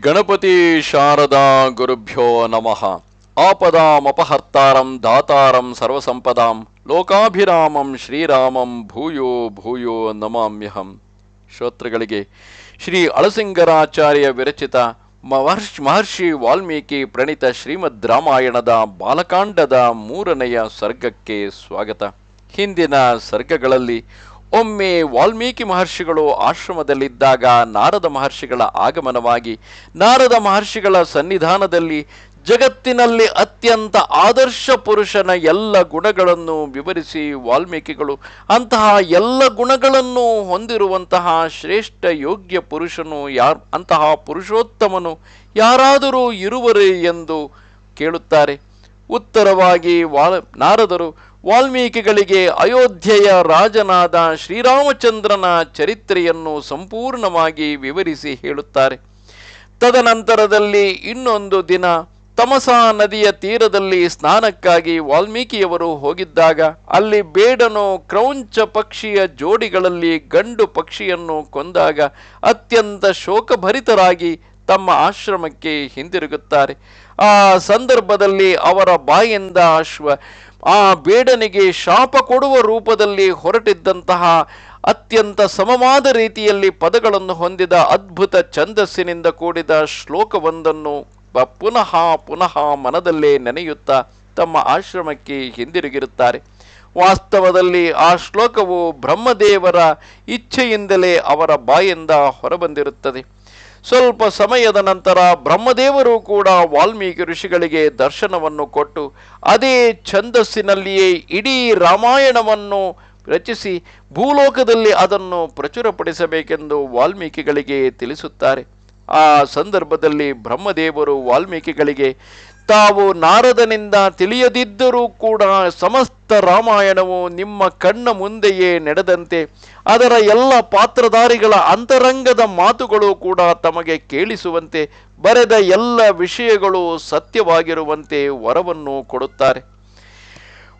ಗಣಪತಿ ಶಾರದಾ ಗುರುಭ್ಯೋ ನಮಃ. ಆಪದಾಮಪಹರ್ತಾರಂ ದಾತಾರಂ ಸರ್ವಸಂಪದಾಂ ಲೋಕಾಭಿರಾಮಂ ಶ್ರೀರಾಮಂ ಭೂಯೋ ಭೂಯೋ ನಮಾಮ್ಯಹಂ. ಶ್ರೋತೃಗಳಿಗೆ, ಶ್ರೀ ಅಳಸಿಂಗರಾಚಾರ್ಯ ವಿರಚಿತ ಮಹರ್ಷಿ ಮಹರ್ಷಿ ವಾಲ್ಮೀಕಿ ಪ್ರಣೀತ ಶ್ರೀಮದ್ ರಾಮಾಯಣದ ಬಾಲಕಾಂಡದ ಮೂರನೆಯ ಸರ್ಗಕ್ಕೆ ಸ್ವಾಗತ. ಹಿಂದಿನ ಸರ್ಗಗಳಲ್ಲಿ ಒಮ್ಮೆ ವಾಲ್ಮೀಕಿ ಮಹರ್ಷಿಗಳು ಆಶ್ರಮದಲ್ಲಿದ್ದಾಗ ನಾರದ ಮಹರ್ಷಿಗಳ ಆಗಮನವಾಗಿ ನಾರದ ಮಹರ್ಷಿಗಳ ಸನ್ನಿಧಾನದಲ್ಲಿ ಜಗತ್ತಿನಲ್ಲಿ ಅತ್ಯಂತ ಆದರ್ಶ ಪುರುಷನ ಎಲ್ಲ ಗುಣಗಳನ್ನು ವಿವರಿಸಿ ವಾಲ್ಮೀಕಿಗಳು, ಅಂತಹ ಎಲ್ಲ ಗುಣಗಳನ್ನು ಹೊಂದಿರುವಂತಹ ಶ್ರೇಷ್ಠ ಯೋಗ್ಯ ಪುರುಷನು ಯಾರ್, ಅಂತಹ ಪುರುಷೋತ್ತಮನು ಯಾರಾದರೂ ಇರುವರೇ ಎಂದು ಕೇಳುತ್ತಾರೆ. ಉತ್ತರವಾಗಿ ವಾಲ್ ನಾರದರು ವಾಲ್ಮೀಕಿಗಳಿಗೆ ಅಯೋಧ್ಯೆಯ ರಾಜನಾದ ಶ್ರೀರಾಮಚಂದ್ರನ ಚರಿತ್ರೆಯನ್ನು ಸಂಪೂರ್ಣವಾಗಿ ವಿವರಿಸಿ ಹೇಳುತ್ತಾರೆ. ತದನಂತರದಲ್ಲಿ ಇನ್ನೊಂದು ದಿನ ತಮಸಾ ನದಿಯ ತೀರದಲ್ಲಿ ಸ್ನಾನಕ್ಕಾಗಿ ವಾಲ್ಮೀಕಿಯವರು ಹೋಗಿದ್ದಾಗ ಅಲ್ಲಿ ಬೇಡನು ಕ್ರೌಂಚ ಪಕ್ಷಿಯ ಜೋಡಿಗಳಲ್ಲಿ ಗಂಡು ಪಕ್ಷಿಯನ್ನು ಕೊಂದಾಗ ಅತ್ಯಂತ ಶೋಕಭರಿತರಾಗಿ ತಮ್ಮ ಆಶ್ರಮಕ್ಕೆ ಹಿಂದಿರುಗುತ್ತಾರೆ. ಆ ಸಂದರ್ಭದಲ್ಲಿ ಅವರ ಬಾಯಿಂದ ಅಶ್ವ, ಆ ಬೇಡನಿಗೆ ಶಾಪ ಕೊಡುವ ರೂಪದಲ್ಲಿ ಹೊರಟಿದ್ದಂತಹ ಅತ್ಯಂತ ಸಮವಾದ ರೀತಿಯಲ್ಲಿ ಪದಗಳನ್ನು ಹೊಂದಿದ ಅದ್ಭುತ ಛಂದಸ್ಸಿನಿಂದ ಕೂಡಿದ ಶ್ಲೋಕವೊಂದನ್ನು ಪುನಃ ಪುನಃ ಮನದಲ್ಲೇ ನೆನೆಯುತ್ತಾ ತಮ್ಮ ಆಶ್ರಮಕ್ಕೆ ಹಿಂದಿರುಗಿರುತ್ತಾರೆ. ವಾಸ್ತವದಲ್ಲಿ ಆ ಶ್ಲೋಕವು ಬ್ರಹ್ಮದೇವರ ಇಚ್ಛೆಯಿಂದಲೇ ಅವರ ಬಾಯಿಂದ ಹೊರಬಂದಿರುತ್ತದೆ. ಸ್ವಲ್ಪ ಸಮಯದ ನಂತರ ಬ್ರಹ್ಮದೇವರು ಕೂಡ ವಾಲ್ಮೀಕಿ ಋಷಿಗಳಿಗೆ ದರ್ಶನವನ್ನು ಕೊಟ್ಟು ಅದೇ ಛಂದಸ್ಸಿನಲ್ಲಿಯೇ ಇಡೀ ರಾಮಾಯಣವನ್ನು ರಚಿಸಿ ಭೂಲೋಕದಲ್ಲಿ ಅದನ್ನು ಪ್ರಚುರಪಡಿಸಬೇಕೆಂದು ವಾಲ್ಮೀಕಿಗಳಿಗೆ ತಿಳಿಸುತ್ತಾರೆ. ಆ ಸಂದರ್ಭದಲ್ಲಿ ಬ್ರಹ್ಮದೇವರು ವಾಲ್ಮೀಕಿಗಳಿಗೆ, ತಾವು ನಾರದನಿಂದ ತಿಳಿಯದಿದ್ದರೂ ಕೂಡ ಸಮಸ್ತ ರಾಮಾಯಣವು ನಿಮ್ಮ ಕಣ್ಣ ಮುಂದೆಯೇ ನಡೆದಂತೆ, ಅದರ ಎಲ್ಲ ಪಾತ್ರಧಾರಿಗಳ ಅಂತರಂಗದ ಮಾತುಗಳು ಕೂಡ ತಮಗೆ ಕೇಳಿಸುವಂತೆ, ಬರೆದ ಎಲ್ಲ ವಿಷಯಗಳು ಸತ್ಯವಾಗಿರುವಂತೆ ವರವನ್ನು ಕೊಡುತ್ತಾರೆ.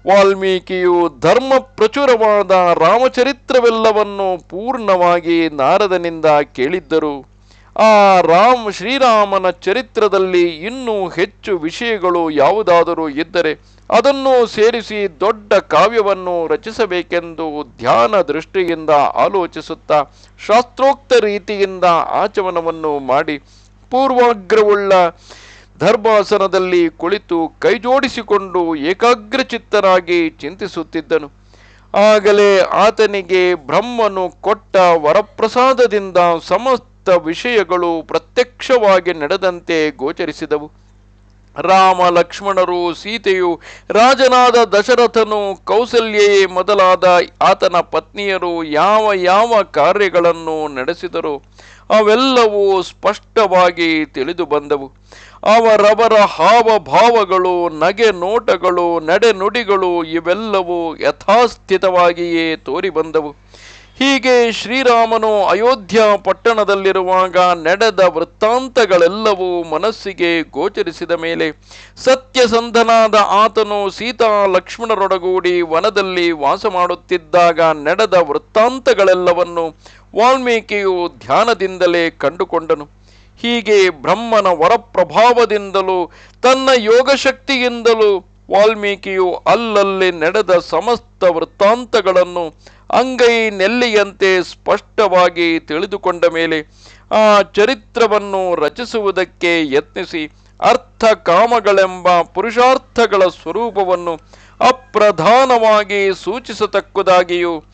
ವಾಲ್ಮೀಕಿಯು ಧರ್ಮ ಪ್ರಚುರವಾದ ರಾಮಚರಿತ್ರವೆಲ್ಲವನ್ನು ಪೂರ್ಣವಾಗಿ ನಾರದನಿಂದ ಕೇಳಿದ್ದರು. ಆ ರಾಮ್ ಶ್ರೀರಾಮನ ಚರಿತ್ರದಲ್ಲಿ ಇನ್ನೂ ಹೆಚ್ಚು ವಿಷಯಗಳು ಯಾವುದಾದರೂ ಇದ್ದರೆ ಅದನ್ನು ಸೇರಿಸಿ ದೊಡ್ಡ ಕಾವ್ಯವನ್ನು ರಚಿಸಬೇಕೆಂದು ಧ್ಯಾನ ದೃಷ್ಟಿಯಿಂದ ಆಲೋಚಿಸುತ್ತಾ ಶಾಸ್ತ್ರೋಕ್ತ ರೀತಿಯಿಂದ ಆಚಮನವನ್ನು ಮಾಡಿ ಪೂರ್ವಾಗ್ರವುಳ್ಳ ಧರ್ಮಾಸನದಲ್ಲಿ ಕುಳಿತು ಕೈಜೋಡಿಸಿಕೊಂಡು ಏಕಾಗ್ರಚಿತ್ತನಾಗಿ ಚಿಂತಿಸುತ್ತಿದ್ದನು. ಆಗಲೇ ಆತನಿಗೆ ಬ್ರಹ್ಮನು ಕೊಟ್ಟ ವರಪ್ರಸಾದದಿಂದ ಸಮಸ್ತ ವಿಷಯಗಳು ಪ್ರತ್ಯಕ್ಷವಾಗಿ ನಡೆದಂತೆ ಗೋಚರಿಸಿದವು. ರಾಮ, ಲಕ್ಷ್ಮಣರು, ಸೀತೆಯು ರಾಜನಾದ ದಶರಥನು ಕೌಸಲ್ಯೇ ಮೊದಲಾದ ಆತನ ಪತ್ನಿಯರು ಯಾವ ಯಾವ ಕಾರ್ಯಗಳನ್ನು ನಡೆಸಿದರು ಅವೆಲ್ಲವೂ ಸ್ಪಷ್ಟವಾಗಿ ತಿಳಿದು ಬಂದವು. ಅವರವರ ಹಾವಭಾವಗಳು, ನಗೆ ನೋಟಗಳು, ನಡೆನುಡಿಗಳು ಇವೆಲ್ಲವೂ ಯಥಾಸ್ಥಿತವಾಗಿಯೇ ತೋರಿ ಬಂದವು ಹೀಗೆ ಶ್ರೀರಾಮನು ಅಯೋಧ್ಯ ಪಟ್ಟಣದಲ್ಲಿರುವಾಗ ನಡೆದ ವೃತ್ತಾಂತಗಳೆಲ್ಲವೂ ಮನಸ್ಸಿಗೆ ಗೋಚರಿಸಿದ ಮೇಲೆ ಸತ್ಯಸಂಧನಾದ ಆತನು ಸೀತಾ ಲಕ್ಷ್ಮಣರೊಡಗೂಡಿ ವನದಲ್ಲಿ ವಾಸ ಮಾಡುತ್ತಿದ್ದಾಗ ನಡೆದ ವೃತ್ತಾಂತಗಳೆಲ್ಲವನ್ನು ವಾಲ್ಮೀಕಿಯು ಧ್ಯಾನದಿಂದಲೇ ಕಂಡುಕೊಂಡನು. ಹೀಗೆ ಬ್ರಹ್ಮನ ವರಪ್ರಭಾವದಿಂದಲೂ ತನ್ನ ಯೋಗಶಕ್ತಿಯಿಂದಲೂ ವಾಲ್ಮೀಕಿಯು ಅಲ್ಲಲ್ಲಿ ನಡೆದ ಸಮಸ್ತ ವೃತ್ತಾಂತಗಳನ್ನು ಅಂಗೈ ನೆಲ್ಲಿಯಂತೆ ಸ್ಪಷ್ಟವಾಗಿ ತಿಳಿದುಕೊಂಡ ಮೇಲೆ ಆ ಚರಿತ್ರವನ್ನು ರಚಿಸುವುದಕ್ಕೆ ಯತ್ನಿಸಿ ಅರ್ಥ ಕಾಮಗಳೆಂಬ ಪುರುಷಾರ್ಥಗಳ ಸ್ವರೂಪವನ್ನು ಅಪ್ರಧಾನವಾಗಿ ಸೂಚಿಸತಕ್ಕುದಾಗಿಯೂ,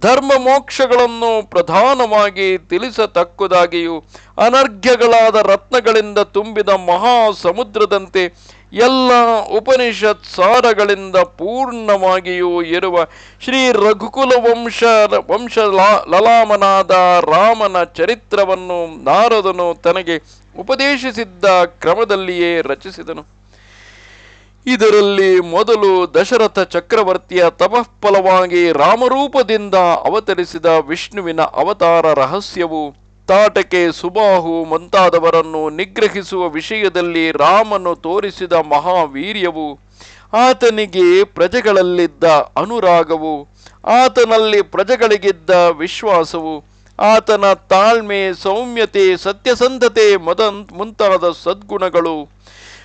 ಧರ್ಮ ಮೋಕ್ಷಗಳನ್ನು ಪ್ರಧಾನವಾಗಿ ತಿಳಿಸತಕ್ಕುದಾಗಿಯೂ, ಅನರ್ಘ್ಯಗಳಾದ ರತ್ನಗಳಿಂದ ತುಂಬಿದ ಮಹಾ ಸಮುದ್ರದಂತೆ ಎಲ್ಲ ಉಪನಿಷತ್ ಸಾರಗಳಿಂದ ಪೂರ್ಣವಾಗಿಯೂ ಇರುವ ಶ್ರೀ ರಘುಕುಲ ವಂಶ ವಂಶ ಲಲಾಮನಾದ ರಾಮನ ಚರಿತ್ರವನ್ನು ನಾರದನು ತನಗೆ ಉಪದೇಶಿಸಿದ್ದ ಕ್ರಮದಲ್ಲಿಯೇ ರಚಿಸಿದನು. ಇದರಲ್ಲಿ ಮೊದಲು ದಶರಥ ಚಕ್ರವರ್ತಿಯ ತಪಃಫಲವಾಗಿ ರಾಮರೂಪದಿಂದ ಅವತರಿಸಿದ ವಿಷ್ಣುವಿನ ಅವತಾರ ರಹಸ್ಯವು ತಾಟಕೆ ಸುಬಾಹು ಮುಂತಾದವರನ್ನು ನಿಗ್ರಹಿಸುವ ವಿಷಯದಲ್ಲಿ ರಾಮನು ತೋರಿಸಿದ ಮಹಾವೀರ್ಯವು ಆತನಿಗೆ ಪ್ರಜೆಗಳಲ್ಲಿದ್ದ ಅನುರಾಗವು, ಆತನಲ್ಲಿ ಪ್ರಜೆಗಳಿಗಿದ್ದ ವಿಶ್ವಾಸವು, ಆತನ ತಾಳ್ಮೆ, ಸೌಮ್ಯತೆ, ಸತ್ಯಸಂಧತೆ ಮದ ಮುಂತಾದ ಸದ್ಗುಣಗಳು.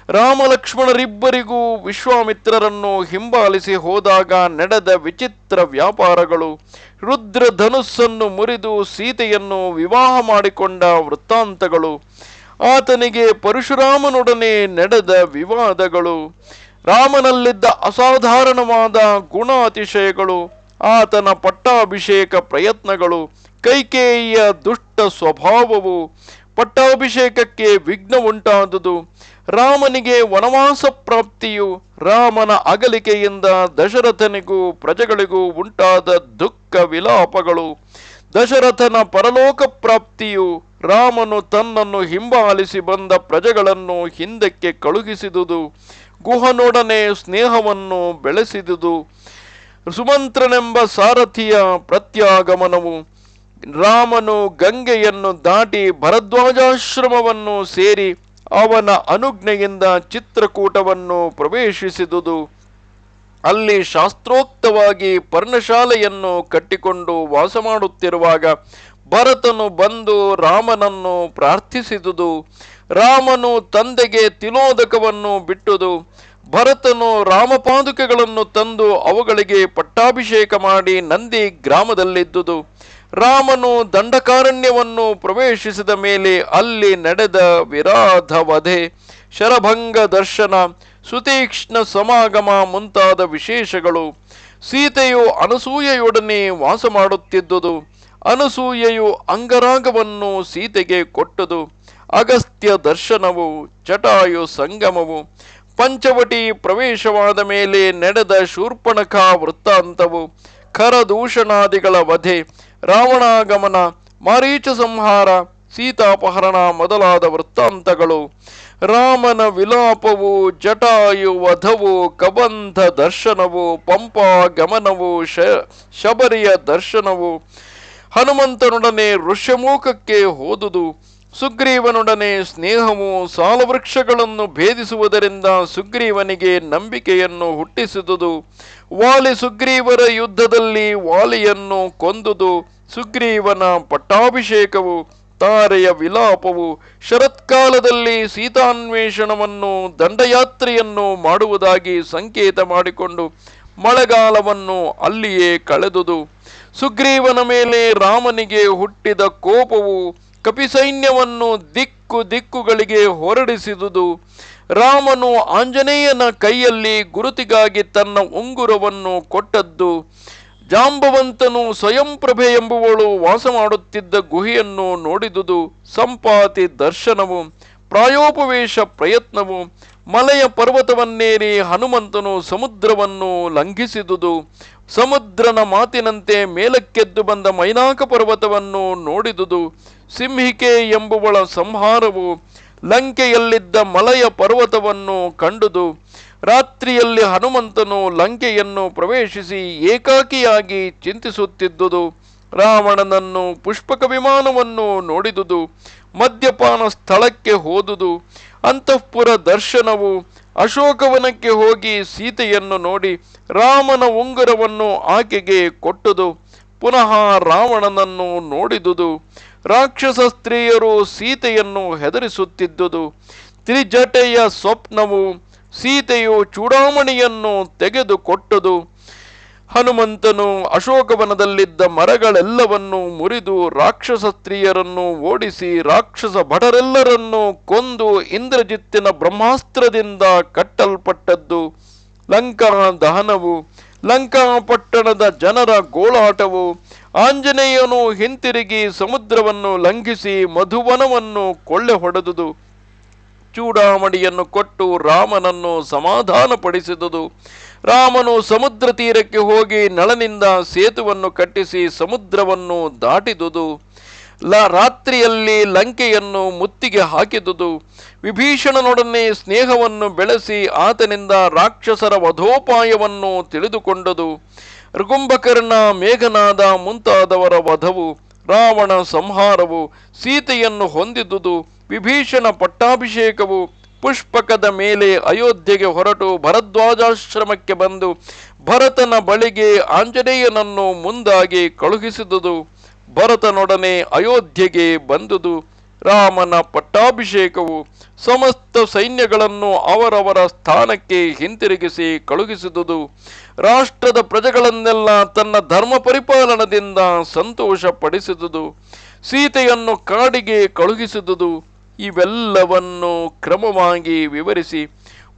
ರಾಮಲಕ್ಷ್ಮಣರಿಬ್ಬರಿಗೂ ವಿಶ್ವಾಮಿತ್ರರನ್ನು ಹಿಂಬಾಲಿಸಿ ಹೋದಾಗ ನಡೆದ ವಿಚಿತ್ರ ವ್ಯಾಪಾರಗಳು. ರುದ್ರ ಧನುಸ್ಸನ್ನು ಮುರಿದು ಸೀತೆಯನ್ನು ವಿವಾಹ ಮಾಡಿಕೊಂಡ ವೃತ್ತಾಂತಗಳು. ಆತನಿಗೆ ಪರಶುರಾಮನೊಡನೆ ನಡೆದ ವಿವಾದಗಳು. ರಾಮನಲ್ಲಿದ್ದ ಅಸಾಧಾರಣವಾದ ಗುಣ ಅತಿಶಯಗಳು ಆತನ ಪಟ್ಟಾಭಿಷೇಕ ಪ್ರಯತ್ನಗಳು. ಕೈಕೇಯಿಯ ದುಷ್ಟ ಸ್ವಭಾವವು ಪಟ್ಟಾಭಿಷೇಕಕ್ಕೆ ವಿಘ್ನ ಉಂಟಾದುದು. ರಾಮನಿಗೆ ವನವಾಸ ಪ್ರಾಪ್ತಿಯು ರಾಮನ ಅಗಲಿಕೆಯಿಂದ ದಶರಥನಿಗೂ ಪ್ರಜೆಗಳಿಗೂ ಉಂಟಾದ ದುಃಖ ವಿಲಾಪಗಳು. ದಶರಥನ ಪರಲೋಕ ಪ್ರಾಪ್ತಿಯು ರಾಮನು ತನ್ನನ್ನು ಹಿಂಬಾಲಿಸಿ ಬಂದ ಪ್ರಜೆಗಳನ್ನು ಹಿಂದಕ್ಕೆ ಕಳುಹಿಸಿದುದು. ಗುಹನೊಡನೆ ಸ್ನೇಹವನ್ನು ಬೆಳೆಸಿದುದು. ಸುಮಂತ್ರನೆಂಬ ಸಾರಥಿಯ ಪ್ರತ್ಯಾಗಮನವು. ರಾಮನು ಗಂಗೆಯನ್ನು ದಾಟಿ ಭರದ್ವಾಜಾಶ್ರಮವನ್ನು ಸೇರಿ ಅವನ ಅನುಜ್ಞೆಯಿಂದ ಚಿತ್ರಕೂಟವನ್ನು ಪ್ರವೇಶಿಸಿದುದು. ಅಲ್ಲಿ ಶಾಸ್ತ್ರೋಕ್ತವಾಗಿ ಪರ್ಣಶಾಲೆಯನ್ನು ಕಟ್ಟಿಕೊಂಡು ವಾಸ ಮಾಡುತ್ತಿರುವಾಗ ಭರತನು ಬಂದು ರಾಮನನ್ನು ಪ್ರಾರ್ಥಿಸಿದುದು. ರಾಮನು ತಂದೆಗೆ ತಿಲೋದಕವನ್ನು ಬಿಟ್ಟುದು. ಭರತನು ರಾಮಪಾದುಕೆಗಳನ್ನು ತಂದು ಅವುಗಳಿಗೆ ಪಟ್ಟಾಭಿಷೇಕ ಮಾಡಿ ನಂದಿ ಗ್ರಾಮದಲ್ಲಿದ್ದುದು. ರಾಮನು ದಂಡಕಾರಣ್ಯವನ್ನು ಪ್ರವೇಶಿಸಿದ ಮೇಲೆ ಅಲ್ಲಿ ನಡೆದ ವಿರಾಧ ವಧೆ ಶರಭಂಗ ದರ್ಶನ, ಸುತೀಕ್ಷ್ಣ ಸಮಾಗಮ ಮುಂತಾದ ವಿಶೇಷಗಳು. ಸೀತೆಯು ಅನಸೂಯೆಯೊಡನೆ ವಾಸ ಮಾಡುತ್ತಿದ್ದುದು. ಅನಸೂಯೆಯು ಅಂಗರಾಗವನ್ನು ಸೀತೆಗೆ ಕೊಟ್ಟದು. ಅಗಸ್ತ್ಯ ದರ್ಶನವು, ಚಟಾಯು ಸಂಗಮವು, ಪಂಚವಟಿ ಪ್ರವೇಶವಾದ ಮೇಲೆ ನಡೆದ ಶೂರ್ಪಣಖ ವೃತ್ತಾಂತವು, ಖರದೂಷಣಾದಿಗಳ ವಧೆ ರಾವಣಾಗಮನ ಮಾರೀಚ ಸಂಹಾರ ಸೀತಾಪಹರಣ ಮೊದಲಾದ ವೃತ್ತಾಂತಗಳು. ರಾಮನ ವಿಲಾಪವು, ಜಟಾಯು ವಧವು, ಕಬಂಧ ದರ್ಶನವು, ಪಂಪಾ ಗಮನವು ಶಬರಿಯ ದರ್ಶನವು. ಹನುಮಂತನೊಡನೆ ಋಷ್ಯಮೂಖಕ್ಕೆ ಹೋದುದು. ಸುಗ್ರೀವನೊಡನೆ ಸ್ನೇಹವು ಸಾಲವೃಕ್ಷಗಳನ್ನು ಭೇದಿಸುವುದರಿಂದ ಸುಗ್ರೀವನಿಗೆ ನಂಬಿಕೆಯನ್ನು ಹುಟ್ಟಿಸಿದುದು. ವಾಲಿ ಸುಗ್ರೀವರ ಯುದ್ಧದಲ್ಲಿ ವಾಲಿಯನ್ನು ಕೊಂದುದು. ಸುಗ್ರೀವನ ಪಟ್ಟಾಭಿಷೇಕವು, ತಾರೆಯ ವಿಲಾಪವು, ಶರತ್ಕಾಲದಲ್ಲಿ ಸೀತಾನ್ವೇಷಣವನ್ನು, ದಂಡಯಾತ್ರೆಯನ್ನು ಮಾಡುವುದಾಗಿ ಸಂಕೇತ ಮಾಡಿಕೊಂಡು ಮಳೆಗಾಲವನ್ನು ಅಲ್ಲಿಯೇ ಕಳೆದುದು. ಸುಗ್ರೀವನ ಮೇಲೆ ರಾಮನಿಗೆ ಹುಟ್ಟಿದ ಕೋಪವು ಕಪಿಸೈನ್ಯವನ್ನು ದಿಕ್ಕು ದಿಕ್ಕುಗಳಿಗೆ ಹೊರಡಿಸಿದುದು. ರಾಮನು ಆಂಜನೇಯನ ಕೈಯಲ್ಲಿ ಗುರುತಿಗಾಗಿ ತನ್ನ ಉಂಗುರವನ್ನು ಕೊಟ್ಟದ್ದು. ಜಾಂಬವಂತನು ಸ್ವಯಂಪ್ರಭೆ ಎಂಬುವಳು ವಾಸ ಮಾಡುತ್ತಿದ್ದ ಗುಹೆಯನ್ನು ನೋಡಿದುದು. ಸಂಪಾತಿ ದರ್ಶನವು, ಪ್ರಾಯೋಪವೇಶ ಪ್ರಯತ್ನವು ಮಲೆಯ ಪರ್ವತವನ್ನೇರಿ ಹನುಮಂತನು ಸಮುದ್ರವನ್ನು ಲಂಘಿಸಿದುದು. ಸಮುದ್ರನ ಮಾತಿನಂತೆ ಮೇಲಕ್ಕೆದ್ದು ಬಂದ ಮೈನಾಕ ಪರ್ವತವನ್ನು ನೋಡಿದುದು. ಸಿಂಹಿಕೆ ಎಂಬುವಳ ಸಂಹಾರವು ಲಂಕೆಯಲ್ಲಿದ್ದ ಮಲಯ ಪರ್ವತವನ್ನು ಕಂಡುದು. ರಾತ್ರಿಯಲ್ಲಿ ಹನುಮಂತನು ಲಂಕೆಯನ್ನು ಪ್ರವೇಶಿಸಿ ಏಕಾಕಿಯಾಗಿ ಚಿಂತಿಸುತ್ತಿದ್ದುದು. ರಾವಣನನ್ನು ಪುಷ್ಪಕ ವಿಮಾನವನ್ನು ನೋಡಿದುದು. ಮದ್ಯಪಾನ ಸ್ಥಳಕ್ಕೆ ಹೋದುದು. ಅಂತಃಪುರ ದರ್ಶನವು ಅಶೋಕವನಕ್ಕೆ ಹೋಗಿ ಸೀತೆಯನ್ನು ನೋಡಿ ರಾಮನ ಉಂಗುರವನ್ನು ಆಕೆಗೆ ಕೊಟ್ಟುದು. ಪುನಃ ರಾವಣನನ್ನು ನೋಡಿದುದು. ರಾಕ್ಷಸ ಸ್ತ್ರೀಯರು ಸೀತೆಯನ್ನು ಹೆದರಿಸುತ್ತಿದ್ದುದು. ತ್ರಿಜಟೆಯ ಸ್ವಪ್ನವು ಸೀತೆಯು ಚೂಡಾಮಣಿಯನ್ನು ತೆಗೆದುಕೊಟ್ಟದು. ಹನುಮಂತನು ಅಶೋಕವನದಲ್ಲಿದ್ದ ಮರಗಳೆಲ್ಲವನ್ನೂ ಮುರಿದು ರಾಕ್ಷಸ ಸ್ತ್ರೀಯರನ್ನು ಓಡಿಸಿ ರಾಕ್ಷಸ ಭಟರೆಲ್ಲರನ್ನೂ ಕೊಂದು ಇಂದ್ರಜಿತ್ತಿನ ಬ್ರಹ್ಮಾಸ್ತ್ರದಿಂದ ಕಟ್ಟಲ್ಪಟ್ಟದ್ದು. ಲಂಕಾ ದಹನವು, ಲಂಕಾ ಪಟ್ಟಣದ ಜನರ ಗೋಳಾಟವು, ಆಂಜನೇಯನು ಹಿಂತಿರುಗಿ ಸಮುದ್ರವನ್ನು ಲಂಘಿಸಿ ಮಧುವನವನ್ನು ಕೊಳ್ಳೆ ಹೊಡೆದುದು. ಚೂಡಾಮಣಿಯನ್ನು ಕೊಟ್ಟು ರಾಮನನ್ನು ಸಮಾಧಾನಪಡಿಸಿದುದು. ರಾಮನು ಸಮುದ್ರ ತೀರಕ್ಕೆ ಹೋಗಿ ನಳನಿಂದ ಸೇತುವನ್ನು ಕಟ್ಟಿಸಿ ಸಮುದ್ರವನ್ನು ದಾಟಿದುದು. ಲ ರಾತ್ರಿಯಲ್ಲಿ ಲಂಕೆಯನ್ನು ಮುತ್ತಿಗೆ ಹಾಕಿದುದು. ವಿಭೀಷಣನೊಡನೆ ಸ್ನೇಹವನ್ನು ಬೆಳೆಸಿ ಆತನಿಂದ ರಾಕ್ಷಸರ ವಧೋಪಾಯವನ್ನು ತಿಳಿದುಕೊಂಡದು. ಋಗುಂಭಕರ್ಣ ಮೇಘನಾದ ಮುಂತಾದವರ ವಧವು, ರಾವಣ ಸಂಹಾರವು, ಸೀತೆಯನ್ನು ಹೊಂದಿದುದು. ವಿಭೀಷಣ ಪಟ್ಟಾಭಿಷೇಕವು ಪುಷ್ಪಕದ ಮೇಲೆ ಅಯೋಧ್ಯೆಗೆ ಹೊರಟು ಭರದ್ವಾಜಾಶ್ರಮಕ್ಕೆ ಬಂದು ಭರತನ ಬಳಿಗೆ ಆಂಜನೇಯನನ್ನು ಮುಂದಾಗಿ ಕಳುಹಿಸಿದುದು. ಭರತನೊಡನೆ ಅಯೋಧ್ಯೆಗೆ ಬಂದುದು. ರಾಮನ ಪಟ್ಟಾಭಿಷೇಕವು ಸಮಸ್ತ ಸೈನ್ಯಗಳನ್ನು ಅವರವರ ಸ್ಥಾನಕ್ಕೆ ಹಿಂತಿರುಗಿಸಿ ಕಳುಹಿಸಿದುದು. ರಾಷ್ಟ್ರದ ಪ್ರಜೆಗಳನ್ನೆಲ್ಲ ತನ್ನ ಧರ್ಮ ಪರಿಪಾಲನದಿಂದ ಸಂತೋಷಪಡಿಸಿದುದು. ಸೀತೆಯನ್ನು ಕಾಡಿಗೆ ಕಳುಹಿಸಿದುದು. ಇವೆಲ್ಲವನ್ನು ಕ್ರಮವಾಗಿ ವಿವರಿಸಿ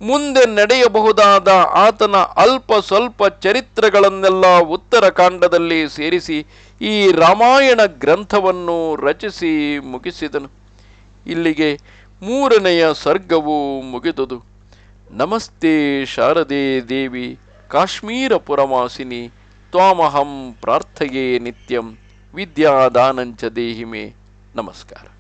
ಮುಂದೆ ನಡೆಯಬಹುದಾದ ಆತನ ಅಲ್ಪ ಸ್ವಲ್ಪ ಚರಿತ್ರೆಗಳನ್ನೆಲ್ಲ ಉತ್ತರಕಾಂಡದಲ್ಲಿ ಸೇರಿಸಿ ಈ ರಾಮಾಯಣ ಗ್ರಂಥವನ್ನು ರಚಿಸಿ ಮುಗಿಸಿದನು. ಇಲ್ಲಿಗೆ ಮೂರನೆಯ ಸರ್ಗವು ಮುಗಿದುದು. ನಮಸ್ತೆ ಶಾರದೆ ದೇವಿ, ಕಾಶ್ಮೀರ ಪುರವಾಸಿನಿ, ತ್ವಾಮಹಂ ಪ್ರಾರ್ಥಯೇ ನಿತ್ಯಂ, ವಿದ್ಯಾದಾನಂಚ ದೇಹಿಮೆ. ನಮಸ್ಕಾರ.